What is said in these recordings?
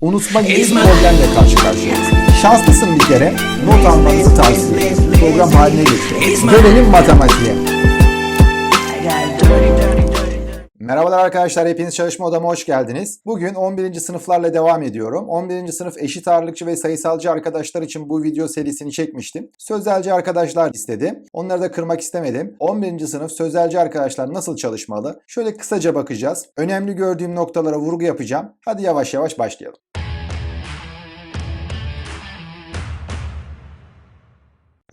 Unutma gibi bir problemle karşı karşıyayız. Şanslısın bir kere, not almanızı tavsiye. Program haline getiriyorum. Dönelim matematiğe. Merhabalar arkadaşlar, hepiniz çalışma odama hoş geldiniz. Bugün 11. sınıflarla devam ediyorum. 11. sınıf eşit ağırlıkçı ve sayısalcı arkadaşlar için bu video serisini çekmiştim. Sözelci arkadaşlar istedi. Onları da kırmak istemedim. 11. sınıf sözelci arkadaşlar nasıl çalışmalı? Şöyle kısaca bakacağız. Önemli gördüğüm noktalara vurgu yapacağım. Hadi yavaş yavaş başlayalım.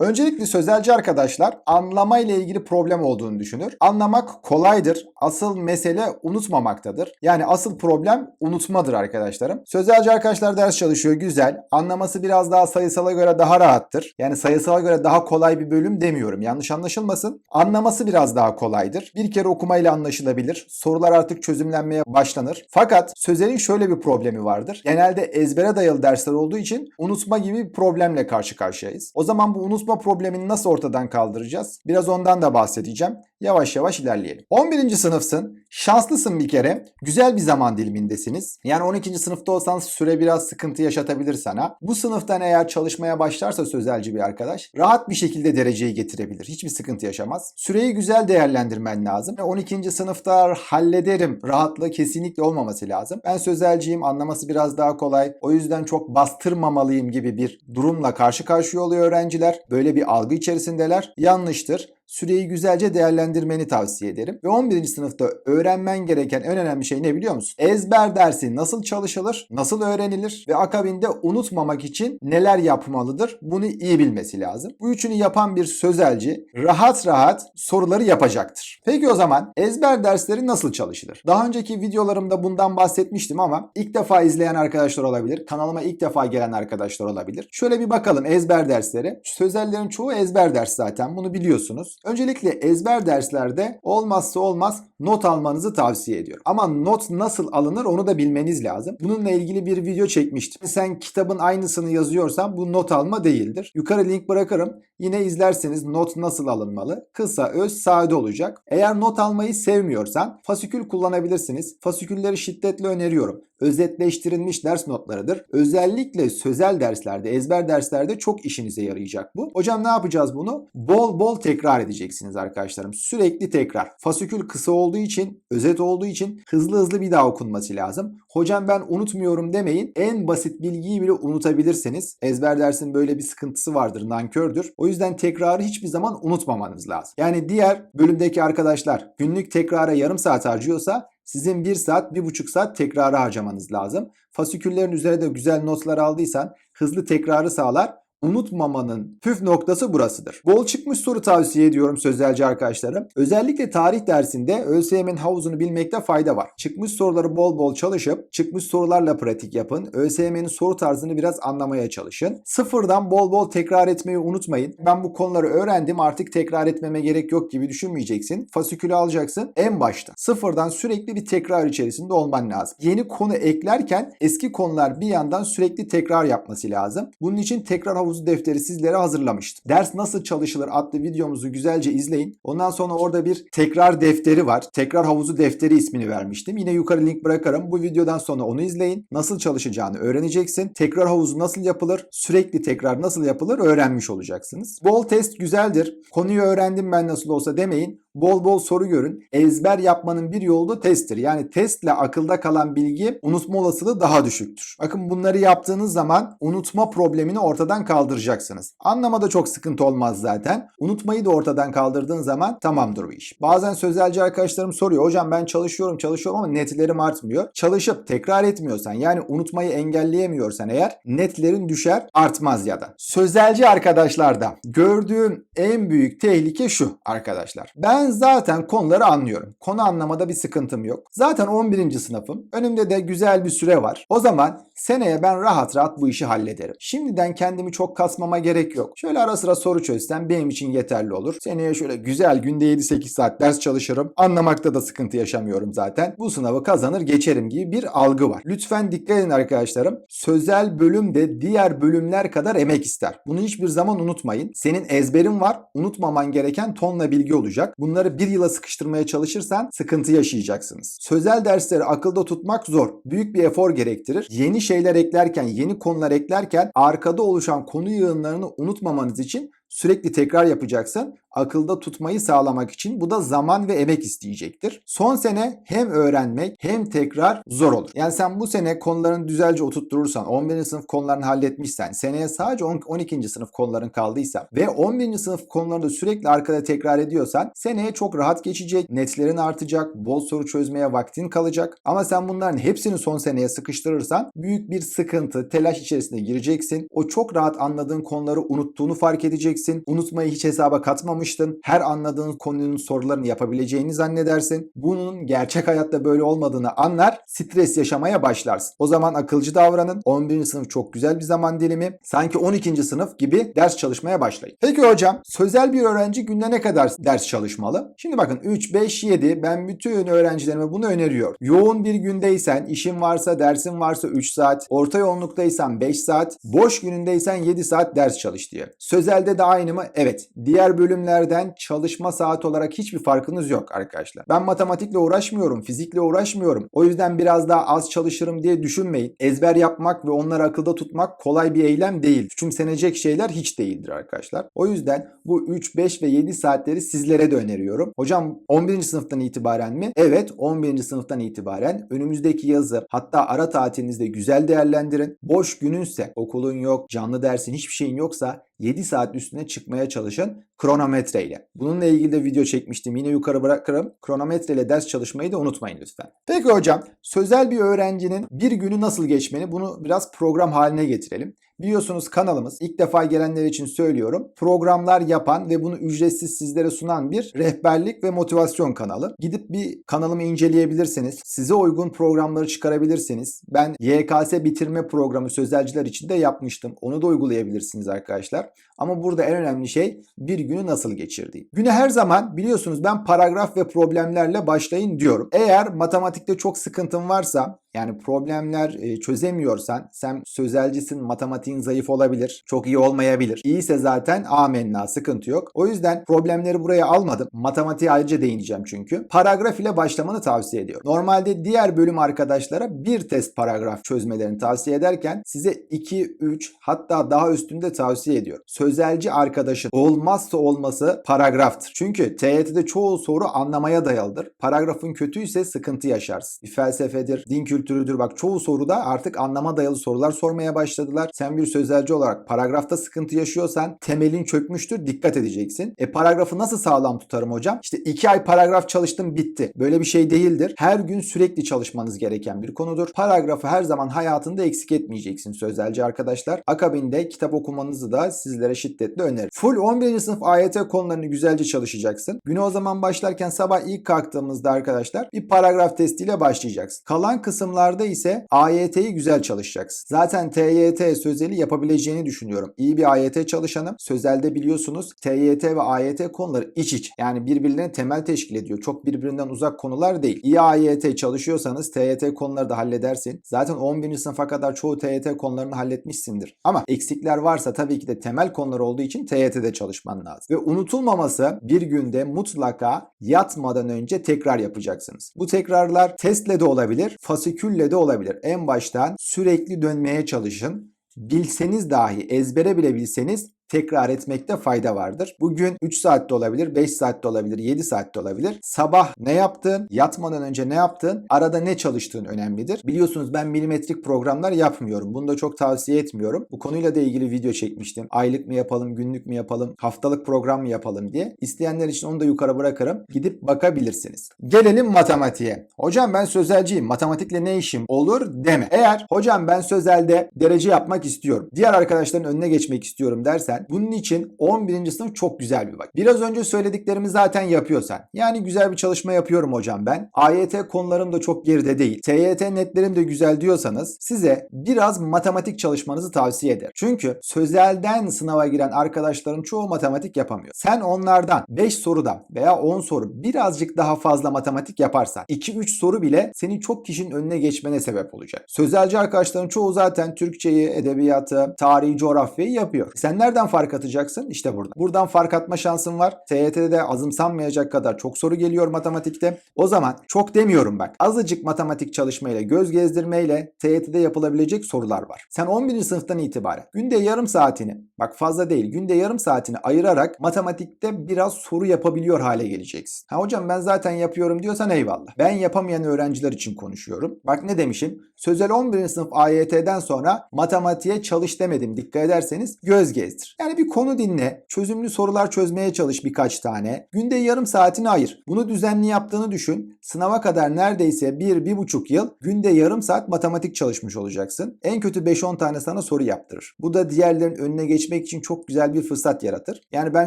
Öncelikle sözelci arkadaşlar anlama ile ilgili problem olduğunu düşünür. Anlamak kolaydır. Asıl mesele unutmamaktadır. Yani asıl problem unutmadır arkadaşlarım. Sözelci arkadaşlar ders çalışıyor güzel. Anlaması biraz daha sayısala göre daha rahattır. Yani sayısala göre daha kolay bir bölüm demiyorum. Yanlış anlaşılmasın. Anlaması biraz daha kolaydır. Bir kere okumayla anlaşılabilir. Sorular artık çözümlenmeye başlanır. Fakat sözelin şöyle bir problemi vardır. Genelde ezbere dayalı dersler olduğu için unutma gibi bir problemle karşı karşıyayız. O zaman bu unutma problemini nasıl ortadan kaldıracağız? Biraz ondan da bahsedeceğim. Yavaş yavaş ilerleyelim. 11. sınıfsın. Şanslısın bir kere. Güzel bir zaman dilimindesiniz. Yani 12. sınıfta olsan süre biraz sıkıntı yaşatabilir sana. Bu sınıftan eğer çalışmaya başlarsa sözelci bir arkadaş rahat bir şekilde dereceyi getirebilir. Hiçbir sıkıntı yaşamaz. Süreyi güzel değerlendirmen lazım. 12. sınıfta hallederim rahatlığı kesinlikle olmaması lazım. Ben sözelciyim anlaması biraz daha kolay. O yüzden çok bastırmamalıyım gibi bir durumla karşı karşıya oluyor öğrenciler. Böyle bir algı içerisindeler. Yanlıştır süreyi güzelce değerlendirmeni tavsiye ederim. Ve 11. sınıfta öğrenmen gereken en önemli şey ne biliyor musun? Ezber dersi nasıl çalışılır, nasıl öğrenilir ve akabinde unutmamak için neler yapmalıdır? Bunu iyi bilmesi lazım. Bu üçünü yapan bir sözelci rahat rahat soruları yapacaktır. Peki o zaman ezber dersleri nasıl çalışılır? Daha önceki videolarımda bundan bahsetmiştim ama ilk defa izleyen arkadaşlar olabilir. Kanalıma ilk defa gelen arkadaşlar olabilir. Şöyle bir bakalım ezber dersleri. Sözellerin çoğu ezber ders zaten. Bunu biliyorsunuz. Öncelikle ezber derslerde olmazsa olmaz not almanızı tavsiye ediyorum. Ama not nasıl alınır onu da bilmeniz lazım. Bununla ilgili bir video çekmiştim. Sen kitabın aynısını yazıyorsan bu not alma değildir. Yukarı link bırakırım. Yine izlerseniz not nasıl alınmalı? Kısa, öz, sade olacak. Eğer not almayı sevmiyorsan fasikül kullanabilirsiniz. Fasikülleri şiddetle öneriyorum. Özetleştirilmiş ders notlarıdır. Özellikle sözel derslerde, ezber derslerde çok işinize yarayacak bu. Hocam ne yapacağız bunu? Bol bol tekrar edeceksiniz arkadaşlarım. Sürekli tekrar. Fasikül kısa olduğu için, özet olduğu için hızlı hızlı bir daha okunması lazım. Hocam ben unutmuyorum demeyin. En basit bilgiyi bile unutabilirsiniz. Ezber dersin böyle bir sıkıntısı vardır, nankördür. O yüzden tekrarı hiçbir zaman unutmamanız lazım. Yani diğer bölümdeki arkadaşlar günlük tekrara yarım saat harcıyorsa sizin 1 saat, 1,5 saat tekrarı harcamanız lazım. Fasiküllerin üzerine de güzel notlar aldıysan hızlı tekrarı sağlar. Unutmamanın püf noktası burasıdır. Bol çıkmış soru tavsiye ediyorum sözelci arkadaşlarım. Özellikle tarih dersinde ÖSYM'nin havuzunu bilmekte fayda var. Çıkmış soruları bol bol çalışıp çıkmış sorularla pratik yapın. ÖSYM'nin soru tarzını biraz anlamaya çalışın. Sıfırdan bol bol tekrar etmeyi unutmayın. Ben bu konuları öğrendim artık tekrar etmeme gerek yok gibi düşünmeyeceksin. Fasikülü alacaksın en başta. Sıfırdan sürekli bir tekrar içerisinde olman lazım. Yeni konu eklerken eski konular bir yandan sürekli tekrar yapması lazım. Bunun için tekrar havuzu defteri sizlere hazırlamıştım. Ders nasıl çalışılır adlı videomuzu güzelce izleyin. Ondan sonra orada bir tekrar defteri var. Tekrar havuzu defteri ismini vermiştim. Yine yukarı link bırakırım. Bu videodan sonra onu izleyin. Nasıl çalışacağını öğreneceksin. Tekrar havuzu nasıl yapılır? Sürekli tekrar nasıl yapılır? Öğrenmiş olacaksınız. Bol test güzeldir. Konuyu öğrendim ben nasıl olsa demeyin. Bol bol soru görün. Ezber yapmanın bir yolu da testtir. Yani testle akılda kalan bilgi unutma olasılığı daha düşüktür. Bakın bunları yaptığınız zaman unutma problemini ortadan kaldıracaksınız. Anlamada çok sıkıntı olmaz zaten. Unutmayı da ortadan kaldırdığın zaman tamamdır bu iş. Bazen sözelci arkadaşlarım soruyor. Hocam ben çalışıyorum çalışıyorum ama netlerim artmıyor. Çalışıp tekrar etmiyorsan yani unutmayı engelleyemiyorsan eğer netlerin düşer artmaz ya da. Sözelci arkadaşlarda gördüğüm en büyük tehlike şu arkadaşlar. Ben zaten konuları anlıyorum. Konu anlamada bir sıkıntım yok. Zaten 11. sınıfım. Önümde de güzel bir süre var. O zaman seneye ben rahat rahat bu işi hallederim. Şimdiden kendimi çok kasmama gerek yok. Şöyle ara sıra soru çözsem benim için yeterli olur. Seneye şöyle güzel günde 7-8 saat ders çalışırım. Anlamakta da sıkıntı yaşamıyorum zaten. Bu sınavı kazanır geçerim gibi bir algı var. Lütfen dikkat edin arkadaşlarım. Sözel bölüm de diğer bölümler kadar emek ister. Bunu hiçbir zaman unutmayın. Senin ezberin var. Unutmaman gereken tonla bilgi olacak. Bunları bunları bir yıla sıkıştırmaya çalışırsan sıkıntı yaşayacaksınız. Sözel dersleri akılda tutmak zor. Büyük bir efor gerektirir. Yeni şeyler eklerken, yeni konular eklerken arkada oluşan konu yığınlarını unutmamanız için sürekli tekrar yapacaksın. Akılda tutmayı sağlamak için bu da zaman ve emek isteyecektir. Son sene hem öğrenmek hem tekrar zor olur. Yani sen bu sene konularını düzelce oturtturursan, 11. sınıf konularını halletmişsen, seneye sadece 12. sınıf konuların kaldıysa ve 11. sınıf konularını da sürekli arkada tekrar ediyorsan seneye çok rahat geçecek, netlerin artacak, bol soru çözmeye vaktin kalacak. Ama sen bunların hepsini son seneye sıkıştırırsan büyük bir sıkıntı, telaş içerisine gireceksin. O çok rahat anladığın konuları unuttuğunu fark edeceksin. Unutmayı hiç hesaba katmamıştın. Her anladığın konunun sorularını yapabileceğini zannedersin. Bunun gerçek hayatta böyle olmadığını anlar, stres yaşamaya başlarsın. O zaman akılcı davranın. 11. sınıf çok güzel bir zaman dilimi. Sanki 12. sınıf gibi ders çalışmaya başlayın. Peki hocam, sözel bir öğrenci günde ne kadar ders çalışmalı? Şimdi bakın 3, 5, 7 ben bütün öğrencilerime bunu öneriyorum. Yoğun bir gündeysen, işin varsa, dersin varsa 3 saat, orta yoğunluktaysan 5 saat, boş günündeysen 7 saat ders çalış diyor. Sözelde de aynı mı? Evet. Diğer bölümlerden çalışma saat olarak hiçbir farkınız yok arkadaşlar. Ben matematikle uğraşmıyorum, fizikle uğraşmıyorum. O yüzden biraz daha az çalışırım diye düşünmeyin. Ezber yapmak ve onları akılda tutmak kolay bir eylem değil. Küçümsenecek şeyler hiç değildir arkadaşlar. O yüzden bu 3, 5 ve 7 saatleri sizlere de öneriyorum. Hocam 11. sınıftan itibaren mi? Evet 11. sınıftan itibaren önümüzdeki yazı hatta ara tatilinizde güzel değerlendirin. Boş gününse okulun yok, canlı dersin hiçbir şeyin yoksa 7 saat üstüne çıkmaya çalışın kronometre ile. Bununla ilgili de video çekmiştim. Yine yukarı bırakırım. Kronometre ile ders çalışmayı da unutmayın lütfen. Peki hocam sözel bir öğrencinin bir günü nasıl geçmeli? Bunu biraz program haline getirelim. Biliyorsunuz kanalımız ilk defa gelenler için söylüyorum. Programlar yapan ve bunu ücretsiz sizlere sunan bir rehberlik ve motivasyon kanalı. Gidip bir kanalımı inceleyebilirsiniz. Size uygun programları çıkarabilirsiniz. Ben YKS bitirme programı sözelciler için de yapmıştım. Onu da uygulayabilirsiniz arkadaşlar. Ama burada en önemli şey bir günü nasıl geçirdiğim. Güne her zaman biliyorsunuz ben paragraf ve problemlerle başlayın diyorum. Eğer matematikte çok sıkıntın varsa yani problemler e, çözemiyorsan sen sözelcisin matematiğin zayıf olabilir. Çok iyi olmayabilir. İyiyse zaten amenna sıkıntı yok. O yüzden problemleri buraya almadım. Matematiğe ayrıca değineceğim çünkü. Paragraf ile başlamanı tavsiye ediyorum. Normalde diğer bölüm arkadaşlara bir test paragraf çözmelerini tavsiye ederken size 2, 3 hatta daha üstünde tavsiye ediyorum. Sözelci arkadaşın olmazsa olması paragraftır. Çünkü TYT'de çoğu soru anlamaya dayalıdır. Paragrafın kötüyse sıkıntı yaşarsın. Bir felsefedir, din kültürüdür. Bak çoğu soruda artık anlama dayalı sorular sormaya başladılar. Sen bir sözelci olarak paragrafta sıkıntı yaşıyorsan temelin çökmüştür. Dikkat edeceksin. E paragrafı nasıl sağlam tutarım hocam? İşte iki ay paragraf çalıştım bitti. Böyle bir şey değildir. Her gün sürekli çalışmanız gereken bir konudur. Paragrafı her zaman hayatında eksik etmeyeceksin sözelci arkadaşlar. Akabinde kitap okumanızı da sizlere şiddetle öneririm. Full 11. sınıf AYT konularını güzelce çalışacaksın. Güne o zaman başlarken sabah ilk kalktığımızda arkadaşlar bir paragraf testiyle başlayacaksın. Kalan kısımlarda ise AYT'yi güzel çalışacaksın. Zaten TYT sözeli yapabileceğini düşünüyorum. İyi bir AYT çalışanım. Sözelde biliyorsunuz TYT ve AYT konuları iç iç. Yani birbirlerine temel teşkil ediyor. Çok birbirinden uzak konular değil. İyi AYT çalışıyorsanız TYT konuları da halledersin. Zaten 11. sınıfa kadar çoğu TYT konularını halletmişsindir. Ama eksikler varsa tabii ki de temel konular olduğu için TYT'de çalışman lazım. Ve unutulmaması bir günde mutlaka yatmadan önce tekrar yapacaksınız. Bu tekrarlar testle de olabilir, fasikülle de olabilir. En baştan sürekli dönmeye çalışın. Bilseniz dahi ezbere bile bilseniz tekrar etmekte fayda vardır. Bugün 3 saatte olabilir, 5 saatte olabilir, 7 saatte olabilir. Sabah ne yaptın, yatmadan önce ne yaptın, arada ne çalıştığın önemlidir. Biliyorsunuz ben milimetrik programlar yapmıyorum. Bunu da çok tavsiye etmiyorum. Bu konuyla da ilgili video çekmiştim. Aylık mı yapalım, günlük mü yapalım, haftalık program mı yapalım diye. İsteyenler için onu da yukarı bırakırım. Gidip bakabilirsiniz. Gelelim matematiğe. Hocam ben sözelciyim. Matematikle ne işim olur deme. Eğer hocam ben sözelde derece yapmak istiyorum. Diğer arkadaşların önüne geçmek istiyorum dersen bunun için 11. sınıf çok güzel bir vakit. Biraz önce söylediklerimi zaten yapıyorsan. Yani güzel bir çalışma yapıyorum hocam ben. AYT konularım da çok geride değil. TYT netlerim de güzel diyorsanız size biraz matematik çalışmanızı tavsiye ederim. Çünkü sözelden sınava giren arkadaşların çoğu matematik yapamıyor. Sen onlardan 5 soruda veya 10 soru birazcık daha fazla matematik yaparsan 2-3 soru bile seni çok kişinin önüne geçmene sebep olacak. Sözelci arkadaşların çoğu zaten Türkçeyi, edebiyatı, tarihi, coğrafyayı yapıyor. Sen nereden Nereden fark atacaksın? İşte burada. Buradan fark atma şansın var. TYT'de de azımsanmayacak kadar çok soru geliyor matematikte. O zaman çok demiyorum bak. Azıcık matematik çalışmayla, göz gezdirmeyle TYT'de yapılabilecek sorular var. Sen 11. sınıftan itibaren günde yarım saatini, bak fazla değil, günde yarım saatini ayırarak matematikte biraz soru yapabiliyor hale geleceksin. Ha hocam ben zaten yapıyorum diyorsan eyvallah. Ben yapamayan öğrenciler için konuşuyorum. Bak ne demişim? Sözel 11. sınıf AYT'den sonra matematiğe çalış demedim. Dikkat ederseniz göz gezdir. Yani bir konu dinle, çözümlü sorular çözmeye çalış birkaç tane. Günde yarım saatini ayır. Bunu düzenli yaptığını düşün. Sınava kadar neredeyse 1-1,5 yıl günde yarım saat matematik çalışmış olacaksın. En kötü 5-10 tane sana soru yaptırır. Bu da diğerlerin önüne geçmek için çok güzel bir fırsat yaratır. Yani ben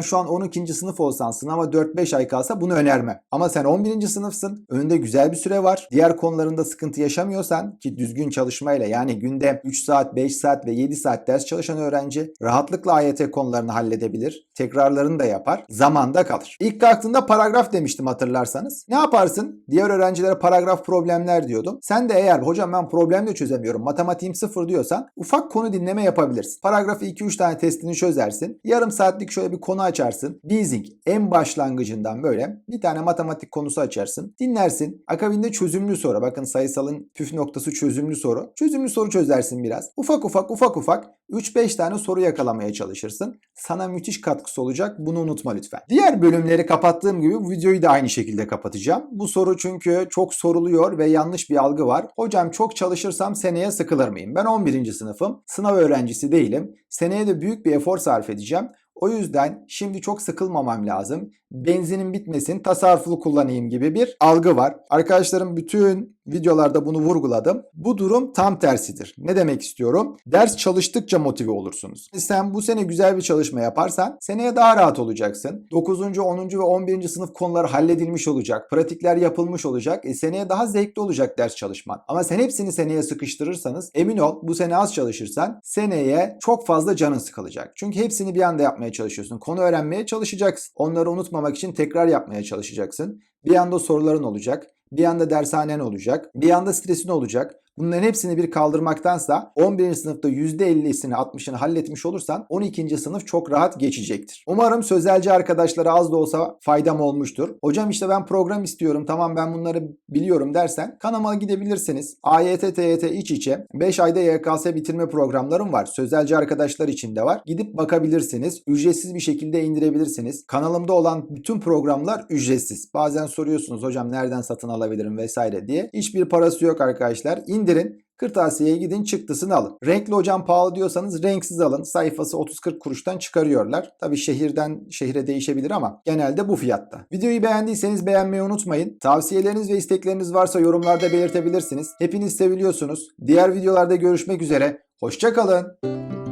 şu an 12. sınıf olsan sınava 4-5 ay kalsa bunu önermem. Ama sen 11. sınıfsın. Önünde güzel bir süre var. Diğer konularında sıkıntı yaşamıyorsan ki düzgün çalışmayla yani günde 3 saat, 5 saat ve 7 saat ders çalışan öğrenci rahatlıkla AYT konularını halledebilir. Tekrarlarını da yapar. Zamanda kalır. İlk kalktığında paragraf demiştim hatırlarsanız. Ne yaparsın? Diğer öğrencilere paragraf problemler diyordum. Sen de eğer hocam ben problem de çözemiyorum matematiğim sıfır diyorsan ufak konu dinleme yapabilirsin. Paragrafı 2-3 tane testini çözersin. Yarım saatlik şöyle bir konu açarsın. Beasing en başlangıcından böyle bir tane matematik konusu açarsın. Dinlersin. Akabinde çözümlü soru. Bakın sayısalın püf noktası çözümlü soru. Çözümlü soru çözersin biraz. Ufak ufak ufak ufak 3-5 tane soru yakalamaya çalışırsın. Sana müthiş katkısı olacak. Bunu unutma lütfen. Diğer bölümleri kapattığım gibi bu videoyu da aynı şekilde kapatacağım. Bu soru çünkü çok soruluyor ve yanlış bir algı var. Hocam çok çalışırsam seneye sıkılır mıyım? Ben 11. sınıfım. Sınav öğrencisi değilim. Seneye de büyük bir efor sarf edeceğim. O yüzden şimdi çok sıkılmamam lazım. Benzinin bitmesin, tasarruflu kullanayım gibi bir algı var. Arkadaşlarım bütün videolarda bunu vurguladım. Bu durum tam tersidir. Ne demek istiyorum? Ders çalıştıkça motive olursunuz. Sen bu sene güzel bir çalışma yaparsan seneye daha rahat olacaksın. 9. 10. ve 11. sınıf konuları halledilmiş olacak. Pratikler yapılmış olacak. E seneye daha zevkli olacak ders çalışman. Ama sen hepsini seneye sıkıştırırsanız emin ol bu sene az çalışırsan seneye çok fazla canın sıkılacak. Çünkü hepsini bir anda yapmaya çalışıyorsun. Konu öğrenmeye çalışacaksın. Onları unutmamak için tekrar yapmaya çalışacaksın. Bir anda soruların olacak. Bir anda dershanen olacak. Bir anda stresin olacak. Bunların hepsini bir kaldırmaktansa 11. sınıfta %50'sini 60'ını halletmiş olursan 12. sınıf çok rahat geçecektir. Umarım sözelci arkadaşlara az da olsa faydam olmuştur. Hocam işte ben program istiyorum tamam ben bunları biliyorum dersen kanalıma gidebilirsiniz. AYT, TYT iç içe 5 ayda YKS bitirme programlarım var. Sözelci arkadaşlar için de var. Gidip bakabilirsiniz. Ücretsiz bir şekilde indirebilirsiniz. Kanalımda olan bütün programlar ücretsiz. Bazen soruyorsunuz hocam nereden satın alabilirim vesaire diye. Hiçbir parası yok arkadaşlar. İndirin. Kırtasiye'ye gidin çıktısını alın. Renkli hocam pahalı diyorsanız renksiz alın. Sayfası 30-40 kuruştan çıkarıyorlar. Tabi şehirden şehre değişebilir ama genelde bu fiyatta. Videoyu beğendiyseniz beğenmeyi unutmayın. Tavsiyeleriniz ve istekleriniz varsa yorumlarda belirtebilirsiniz. Hepiniz seviliyorsunuz. Diğer videolarda görüşmek üzere. Hoşçakalın.